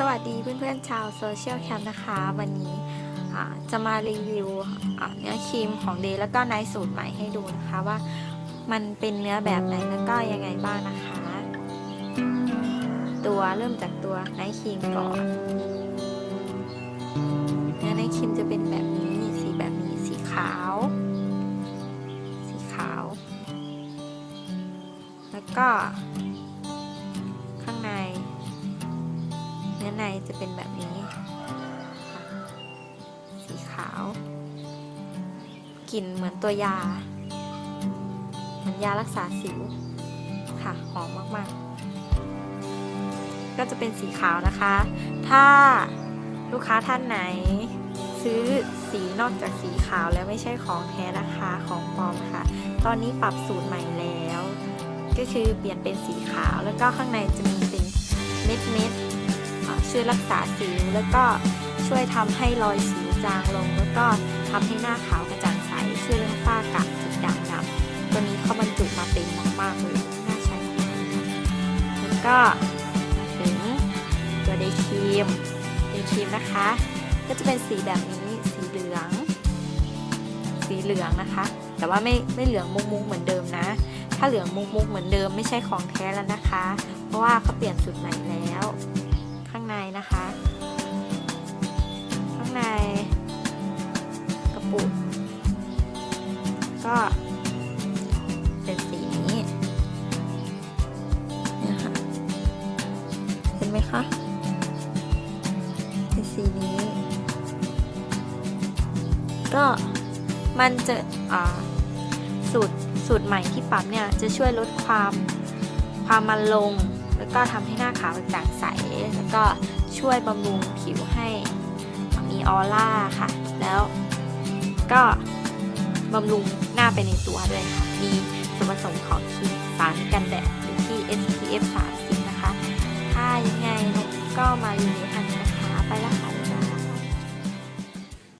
สวัสดีเพื่อนๆชาวโซเชียลแคมนะคะ วันนี้จะมารีวิวเนื้อครีมของเดย์แล้วก็ไนท์สูตรใหม่ให้ดูนะคะว่ามันเป็นเนื้อแบบไหนแล้วก็ยังไงบ้างนะคะ ตัวเริ่มจากตัวไนท์ครีมก่อน เนื้อไนท์ครีมจะเป็นแบบนี้สีแบบนี้สีขาว สีขาว แล้วก็ นื้อในจะเป็นแบบนี้ สีขาวกลิ่นเหมือนตัวยา เหมือนยารักษาสิวค่ะหอมมากๆ ก็จะเป็นสีขาวนะคะ ถ้าลูกค้าท่านไหน ซื้อสีนอกจากสีขาวแล้วไม่ใช่ของแท้นะคะของปลอมค่ะ ตอนนี้ปรับสูตรใหม่แล้ว ก็คือเปลี่ยนเป็นสีขาวแล้วก็ข้างในจะมีเป็นเม็ดเม็ด ช่วยรักษาสิว แล้วก็ช่วยทำให้รอยสิวจางลง แล้วก็ทำให้หน้าขาวกระจ่างใส ช่วยเรื่องฝ้ากระจุดด่างดำตัวนี้เขาบรรจุมาเต็มมากๆเลยน่าใช้มากแล้วก็ถึงตัวเดย์ครีมเดย์ครีมนะคะ ก็จะเป็นสีแบบนี้สีเหลือง สีเหลืองนะคะ แต่ว่าไม่ไม่เหลืองมุกๆเหมือนเดิมนะ ถ้าเหลืองมุกๆเหมือนเดิมไม่ใช่ของแท้แล้วนะคะ เพราะว่าเขาเปลี่ยนสูตรใหม่แล้วางในนะคะ ข้างในกระปุก ก็เป็นสีนี้เนี่ยค่ะเห็นไหมคะเป็นสีนี้ ก็มันจะอ่าสูตรสูตรใหม่ที่ปรับเนี่ยจะช่วยลดความความมันลง แล้วก็ทำให้หน้าขาวกระจ่างใส แล้วก็ช่วยบำรุงผิวให้มีออร่าค่ะ แล้วก็บำรุงหน้าไปในตัวด้วยค่ะ มีส่วนผสมของครีมสารกันแดดอยู่ที่ SPF 30 นะคะ ถ้ายังไงก็มารีวิวทัน